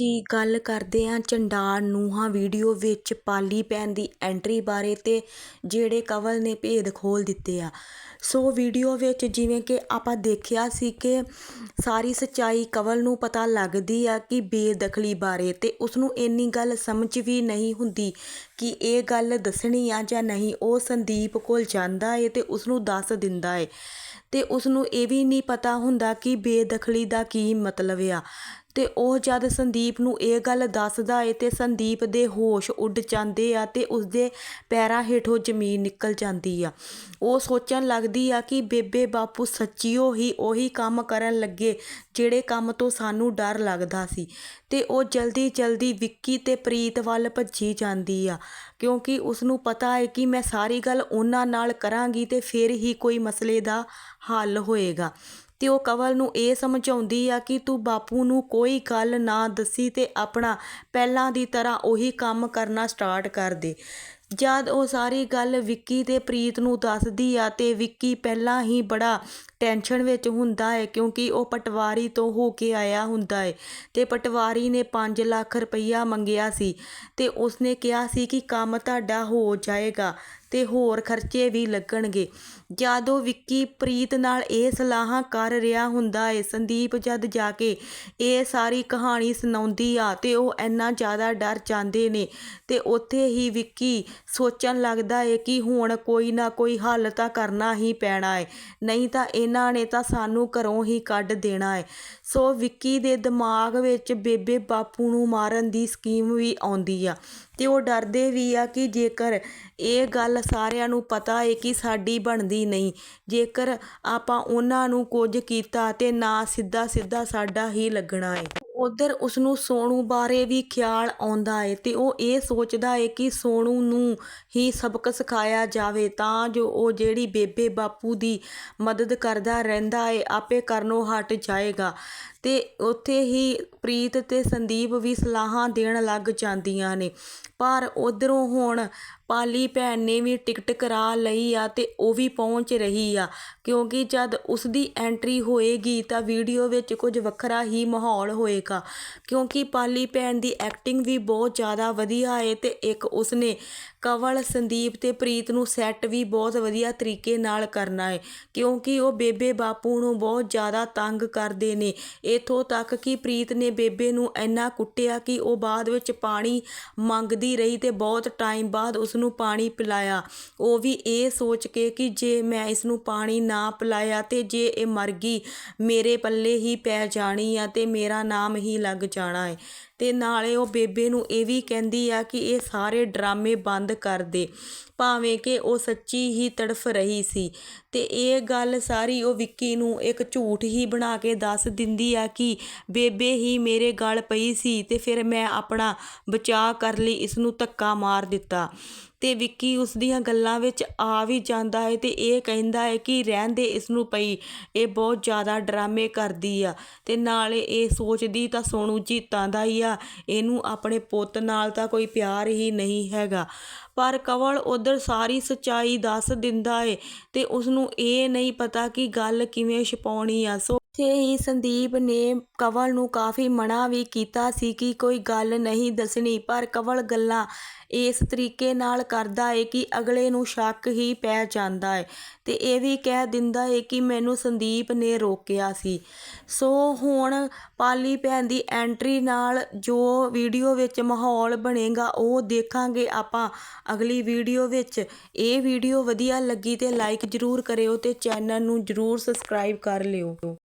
ਜੀ ਗੱਲ ਕਰਦੇ ਹਾਂ ਚੰਡਾਲ ਨੂੰਹਾਂ ਵੀਡੀਓ ਵਿੱਚ ਪਾਲੀ ਭੈਣ ਦੀ ਐਂਟਰੀ ਬਾਰੇ ਤੇ ਜਿਹੜੇ ਕਵਲ ਨੇ ਭੇਦ ਖੋਲ ਦਿੱਤੇ ਆ। ਸੋ ਵੀਡੀਓ ਵਿੱਚ ਜਿਵੇਂ ਕਿ ਆਪਾਂ ਦੇਖਿਆ ਸੀ ਕਿ ਸਾਰੀ ਸੱਚਾਈ ਕਵਲ ਨੂੰ ਪਤਾ ਲੱਗਦੀ ਆ ਕਿ ਬੇਦਖਲੀ ਬਾਰੇ ਤੇ ਉਸ ਨੂੰ ਇੰਨੀ ਗੱਲ ਸਮਝ ਵੀ ਨਹੀਂ ਹੁੰਦੀ ਕਿ ਇਹ ਗੱਲ ਦੱਸਣੀ ਆ ਜਾਂ ਨਹੀਂ, ਉਹ ਸੰਦੀਪ ਕੋਲ ਜਾਂਦਾ ਏ ਤੇ ਉਸ ਨੂੰ ਦੱਸ ਦਿੰਦਾ ਏ। ਤੇ ਉਸ ਨੂੰ ਇਹ ਵੀ ਨਹੀਂ ਪਤਾ ਹੁੰਦਾ ਕਿ ਬੇਦਖਲੀ ਦਾ ਕੀ ਮਤਲਬ ਆ। ਅਤੇ ਉਹ ਜਦ ਸੰਦੀਪ ਨੂੰ ਇਹ ਗੱਲ ਦੱਸਦਾ ਏ ਤੇ ਸੰਦੀਪ ਦੇ ਹੋਸ਼ ਉੱਡ ਜਾਂਦੇ ਆ ਅਤੇ ਉਸਦੇ ਪੈਰਾਂ ਹੇਠੋਂ ਜ਼ਮੀਨ ਨਿਕਲ ਜਾਂਦੀ ਆ। ਉਹ ਸੋਚਣ ਲੱਗਦੀ ਆ ਕਿ ਬੇਬੇ ਬਾਪੂ ਸੱਚੀਓ ਹੀ ਉਹੀ ਕੰਮ ਕਰਨ ਲੱਗੇ ਜਿਹੜੇ ਕੰਮ ਤੋਂ ਸਾਨੂੰ ਡਰ ਲੱਗਦਾ ਸੀ ਅਤੇ ਉਹ ਜਲਦੀ ਜਲਦੀ ਵਿੱਕੀ ਅਤੇ ਪ੍ਰੀਤ ਵੱਲ ਭੱਜੀ ਜਾਂਦੀ ਆ। ਕਿਉਂਕਿ ਉਸਨੂੰ ਪਤਾ ਹੈ ਕਿ ਮੈਂ ਸਾਰੀ ਗੱਲ ਉਹਨਾਂ ਨਾਲ ਕਰਾਂਗੀ ਤੇ ਫਿਰ ਹੀ ਕੋਈ ਮਸਲੇ ਦਾ ਹੱਲ ਹੋਏਗਾ। ਤੇ ਉਹ ਕਵਲ ਨੂੰ ਇਹ ਸਮਝਾਉਂਦੀ ਆ ਕਿ ਤੂੰ ਬਾਪੂ ਨੂੰ ਕੋਈ ਗੱਲ ਨਾ ਦੱਸੀ ਤੇ ਆਪਣਾ ਪਹਿਲਾਂ ਦੀ ਤਰ੍ਹਾਂ ਉਹੀ ਕੰਮ ਕਰਨਾ ਸਟਾਰਟ ਕਰ ਦੇ। ਜਦ ਉਹ ਸਾਰੀ ਗੱਲ ਵਿੱਕੀ ਅਤੇ ਪ੍ਰੀਤ ਨੂੰ ਦੱਸਦੀ ਆ ਤੇ ਵਿੱਕੀ ਪਹਿਲਾਂ ਹੀ ਬੜਾ ਟੈਨਸ਼ਨ ਵਿੱਚ ਹੁੰਦਾ ਹੈ ਕਿਉਂਕਿ ਉਹ ਪਟਵਾਰੀ ਤੋਂ ਹੋ ਕੇ ਆਇਆ ਹੁੰਦਾ ਹੈ ਅਤੇ ਪਟਵਾਰੀ ਨੇ ਪੰਜ ਲੱਖ ਰੁਪਈਆ ਮੰਗਿਆ ਸੀ ਅਤੇ ਉਸਨੇ ਕਿਹਾ ਸੀ ਕਿ ਕੰਮ ਤੁਹਾਡਾ ਹੋ ਜਾਏਗਾ ਅਤੇ ਹੋਰ ਖਰਚੇ ਵੀ ਲੱਗਣਗੇ। ਜਦ ਉਹ ਵਿੱਕੀ ਪ੍ਰੀਤ ਨਾਲ ਇਹ ਸਲਾਹਾਂ ਕਰ ਰਿਹਾ ਹੁੰਦਾ ਹੈ ਸੰਦੀਪ ਜਦ ਜਾ ਕੇ ਇਹ ਸਾਰੀ ਕਹਾਣੀ ਸੁਣਾਉਂਦੀ ਆ ਅਤੇ ਉਹ ਇੰਨਾ ਜ਼ਿਆਦਾ ਡਰ ਜਾਂਦੇ ਨੇ ਅਤੇ ਉੱਥੇ ਹੀ ਵਿੱਕੀ ਸੋਚਣ ਲੱਗਦਾ ਏ ਕਿ ਹੁਣ ਕੋਈ ਨਾ ਕੋਈ ਹੱਲ ਤਾਂ ਕਰਨਾ ਹੀ ਪੈਣਾ ਏ। ਨਹੀਂ ਤਾਂ ਇਹਨਾਂ ਨੇ ਤਾਂ ਸਾਨੂੰ ਘਰੋਂ ਹੀ ਕੱਢ ਦੇਣਾ ਏ। ਸੋ ਵਿੱਕੀ ਦੇ ਦਿਮਾਗ ਵਿੱਚ ਬੇਬੇ ਬਾਪੂ ਨੂੰ ਮਾਰਨ ਦੀ ਸਕੀਮ ਵੀ ਆਉਂਦੀ ਆ ਅਤੇ ਉਹ ਡਰਦੇ ਵੀ ਆ ਕਿ ਜੇਕਰ ਇਹ ਗੱਲ ਸਾਰਿਆਂ ਨੂੰ ਪਤਾ ਏ ਕਿ ਸਾਡੀ ਬਣਦੀ ਨਹੀਂ, ਜੇਕਰ ਆਪਾਂ ਉਹਨਾਂ ਨੂੰ ਕੁਝ ਕੀਤਾ ਤਾਂ ਨਾ ਸਿੱਧਾ ਸਿੱਧਾ ਸਾਡਾ ਹੀ ਲੱਗਣਾ ਏ। ਉੱਧਰ ਉਸਨੂੰ ਸੋਨੂ ਬਾਰੇ ਵੀ ਖਿਆਲ ਆਉਂਦਾ ਏ ਅਤੇ ਉਹ ਇਹ ਸੋਚਦਾ ਏ ਕਿ ਸੋਨੂ ਨੂੰ ਹੀ ਸਬਕ ਸਿਖਾਇਆ ਜਾਵੇ ਤਾਂ ਜੋ ਉਹ ਜਿਹੜੀ ਬੇਬੇ ਬਾਪੂ ਦੀ ਮਦਦ ਕਰਦਾ ਰਹਿੰਦਾ ਏ, ਆਪੇ ਕਰਨੋਂ ਹਟ ਜਾਏਗਾ। ਤੇ ਉੱਥੇ ਹੀ ਪ੍ਰੀਤ ਅਤੇ ਸੰਦੀਪ ਵੀ ਸਲਾਹਾਂ ਦੇਣ ਲੱਗ ਜਾਂਦੀਆਂ ਨੇ। ਪਰ ਉੱਧਰੋਂ ਹੁਣ ਪਾਲੀ ਭੈਣ ਨੇ ਵੀ ਟਿਕਟ ਕਰਾ ਲਈ ਆ ਤੇ ਉਹ ਵੀ ਪਹੁੰਚ ਰਹੀ ਆ। ਕਿਉਂਕਿ ਜਦ ਉਸ ਦੀ ਐਂਟਰੀ ਹੋਏਗੀ ਤਾਂ ਵੀਡੀਓ ਵਿੱਚ ਕੁਝ ਵੱਖਰਾ ਹੀ ਮਾਹੌਲ ਹੋਏਗਾ। ਕਿਉਂਕਿ ਪਾਲੀ ਭੈਣ ਦੀ ਐਕਟਿੰਗ ਵੀ ਬਹੁਤ ਜ਼ਿਆਦਾ ਵਧੀਆ ਏ ਤੇ ਇੱਕ ਉਸਨੇ ਕਵਲ, ਸੰਦੀਪ ਤੇ ਪ੍ਰੀਤ ਨੂੰ ਸੈੱਟ ਵੀ ਬਹੁਤ ਵਧੀਆ ਤਰੀਕੇ ਨਾਲ ਕਰਨਾ ਏ। ਕਿਉਂਕਿ ਉਹ ਬੇਬੇ ਬਾਪੂ ਨੂੰ ਬਹੁਤ ਜ਼ਿਆਦਾ ਤੰਗ ਕਰਦੇ ਨੇ। ਇਥੋਂ ਤੱਕ ਕਿ ਪ੍ਰੀਤ ਨੇ ਬੇਬੇ ਨੂੰ ਇੰਨਾ ਕੁੱਟਿਆ ਕਿ ਉਹ ਬਾਅਦ ਵਿੱਚ ਪਾਣੀ ਮੰਗਦੀ ਰਹੀ ਤੇ ਬਹੁਤ ਟਾਈਮ ਬਾਅਦ ਉਸ ਨੂੰ ਪਾਣੀ ਪਿਲਾਇਆ। ਉਹ ਵੀ ਇਹ ਸੋਚ ਕੇ ਕਿ ਜੇ ਮੈਂ ਇਸ ਨੂੰ ਪਾਣੀ ਨਾ ਪਿਲਾਇਆ ਤੇ ਜੇ ਇਹ ਮਰ ਗਈ, ਮੇਰੇ ਪੱਲੇ ਹੀ ਪੈ ਜਾਣੀ ਆ ਤੇ ਮੇਰਾ ਨਾਮ ਹੀ ਲੱਗ ਜਾਣਾ ਹੈ ਤੇ ਨਾਲੇ ਉਹ ਬੇਬੇ ਨੂੰ ਇਹ ਵੀ ਕਹਿੰਦੀ ਆ ਕਿ ਇਹ ਸਾਰੇ ਡਰਾਮੇ ਬੰਦ ਕਰ ਦੇ, ਭਾਵੇਂ ਕਿ ਉਹ ਸੱਚੀ ਹੀ ਤੜਫ ਰਹੀ ਸੀ। ਤੇ ਇਹ ਗੱਲ ਸਾਰੀ ਉਹ ਵਿੱਕੀ ਨੂੰ ਇੱਕ ਝੂਠ ਹੀ ਬਣਾ ਕੇ ਦੱਸ ਦਿੰਦੀ ਆ ਕਿ ਬੇਬੇ ਹੀ ਮੇਰੇ ਗਲ ਪਈ ਸੀ ਤੇ ਫਿਰ ਮੈਂ ਆਪਣਾ ਬਚਾਅ ਕਰ ਲਈ ਇਸ ਨੂੰ ਧੱਕਾ ਮਾਰ ਦਿੱਤਾ। ਤੇ ਵਿੱਕੀ ਉਸ ਦੀਆਂ ਗੱਲਾਂ ਵਿੱਚ ਆ ਵੀ ਜਾਂਦਾ ਹੈ ਤੇ ਇਹ ਕਹਿੰਦਾ ਹੈ ਕਿ ਰਹਿਣ ਦੇ ਇਸ ਨੂੰ ਪਈ, ਇਹ ਬਹੁਤ ਜ਼ਿਆਦਾ ਡਰਾਮੇ ਕਰਦੀ ਆ। ਤੇ ਨਾਲੇ ਇਹ ਸੋਚਦੀ ਤਾਂ ਸੋਨੂ ਜੀਤਾਂ ਦਾ ਹੀ ਆ, ਇਹਨੂੰ ਆਪਣੇ ਪੁੱਤ ਨਾਲ ਤਾਂ ਕੋਈ ਪਿਆਰ ਹੀ ਨਹੀਂ ਹੈਗਾ। ਪਰ ਕਵਲ ਉਧਰ ਸਾਰੀ ਸੱਚਾਈ ਦੱਸ ਦਿੰਦਾ ਏ ਤੇ ਉਸ ਨੂੰ ਇਹ ਨਹੀਂ ਪਤਾ ਕਿ ਗੱਲ ਕਿਵੇਂ ਛਪਾਉਣੀ ਆ। ਸੋ ਉੱਥੇ ਹੀ ਸੰਦੀਪ ਨੇ ਕਵਲ ਨੂੰ ਕਾਫੀ ਮਨਾ ਵੀ ਕੀਤਾ ਸੀ ਕਿ ਕੋਈ ਗੱਲ ਨਹੀਂ ਦੱਸਣੀ, ਪਰ ਕਵਲ ਗੱਲਾਂ ਇਸ ਤਰੀਕੇ ਨਾਲ ਕਰਦਾ ਏ ਕਿ ਅਗਲੇ ਨੂੰ ਸ਼ੱਕ ਹੀ ਪੈ ਜਾਂਦਾ ਏ ਤੇ ਇਹ ਵੀ ਕਹਿ ਦਿੰਦਾ ਏ ਕਿ ਮੈਨੂੰ ਸੰਦੀਪ ਨੇ ਰੋਕਿਆ ਸੀ। ਸੋ ਹੁਣ ਪਾਲੀ ਭੈਣ ਦੀ ਐਂਟਰੀ ਨਾਲ ਜੋ ਵੀਡੀਓ ਵਿੱਚ ਮਾਹੌਲ ਬਣੇਗਾ, ਉਹ ਦੇਖਾਂਗੇ ਆਪਾਂ ਅਗਲੀ ਵੀਡੀਓ ਵਿੱਚ। ਇਹ ਵੀਡੀਓ ਵਧੀਆ ਲੱਗੀ ਤੇ ਲਾਈਕ ਜ਼ਰੂਰ ਕਰਿਓ ਤੇ ਚੈਨਲ ਨੂੰ ਜ਼ਰੂਰ ਸਬਸਕ੍ਰਾਈਬ ਕਰ ਲਿਓ।